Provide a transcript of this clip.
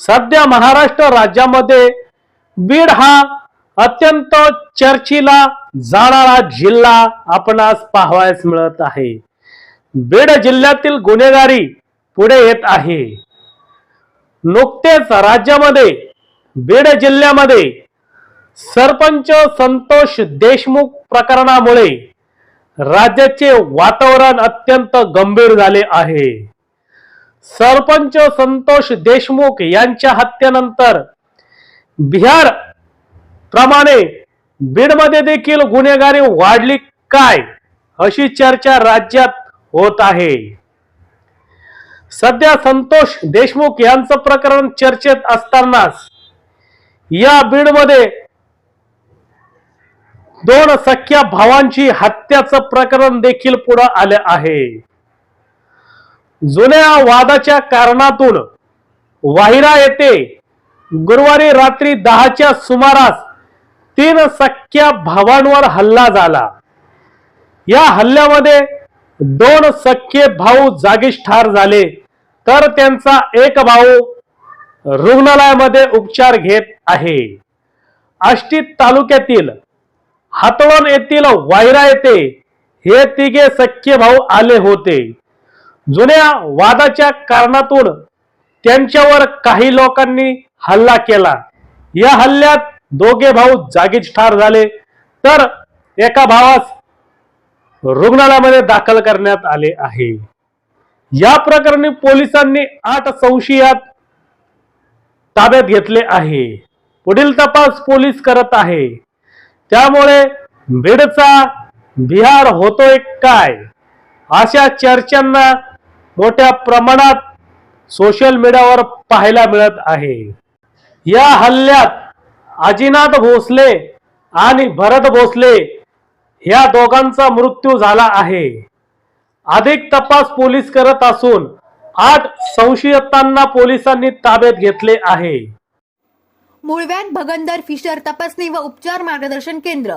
सध्या महाराष्ट्र राज्यामध्ये बीड हा अत्यंत चर्चीला जाणारा जिल्हा आपणास पाहावयास मिळत आहे. बीड जिल्ह्यातील गुन्हेगारी पुढे येत आहे. नुकतेच राज्यामध्ये बीड जिल्ह्यामध्ये सरपंच संतोष देशमुख प्रकरणामुळे राज्याचे वातावरण अत्यंत गंभीर झाले आहे. सरपंच संतोष देशमुख यांच्या हत्येनंतर बिहार प्रमाणे बीडमध्ये देखील गुन्हेगारी वाढली काय अशी चर्चा राज्यात होत आहे. सध्या संतोष देशमुख यांचं प्रकरण चर्चेत असतानाच या बीडमध्ये दोन सख्या भावांची हत्याचं प्रकरण देखील पुढे आले आहे. जुन्या वादाच्या कारणातून वाहिरा येथे गुरुवारी रात्री दहाच्या सुमारास तीन सख्या भावांवर हल्ला झाला. या हल्ल्यामध्ये दोन सख्खे भाऊ जागीच ठार झाले. तर त्यांचा एक भाऊ रुग्णालयामध्ये उपचार घेत आहे. आष्टी तालुक्यातील हातवण येथील वायरा येथे हे तिघे सख्खे भाऊ आले होते. जुन्या वादाच्या कारणातून त्यांच्यावर काही लोकांनी हल्ला केला. या हल्ल्यात दोघे भाऊ जागीच ठार झाले. तर एका भावास रुग्णालयामध्ये दाखल करण्यात आले आहे. या प्रकरणी पोलिसांनी आठ संशयात ताब्यात घेतले आहे. पुढील तपास पोलीस करत आहे. त्यामुळे बीडचा बिहार होतोय काय? अशा चर्चांना मोठ्या प्रमाणात सोशल मीडियावर पाहायला मिळत आहे. या हल्ल्यात अजिनाथ भोसले आणि भरत भोसले या दोघांचा मृत्यू झाला आहे. अधिक तपास पोलीस करत असून आठ संशयितांना पोलिसांनी ताब्यात घेतले आहे. मुळव्यात भगंदर फिशर तपासणी व उपचार मार्गदर्शन केंद्र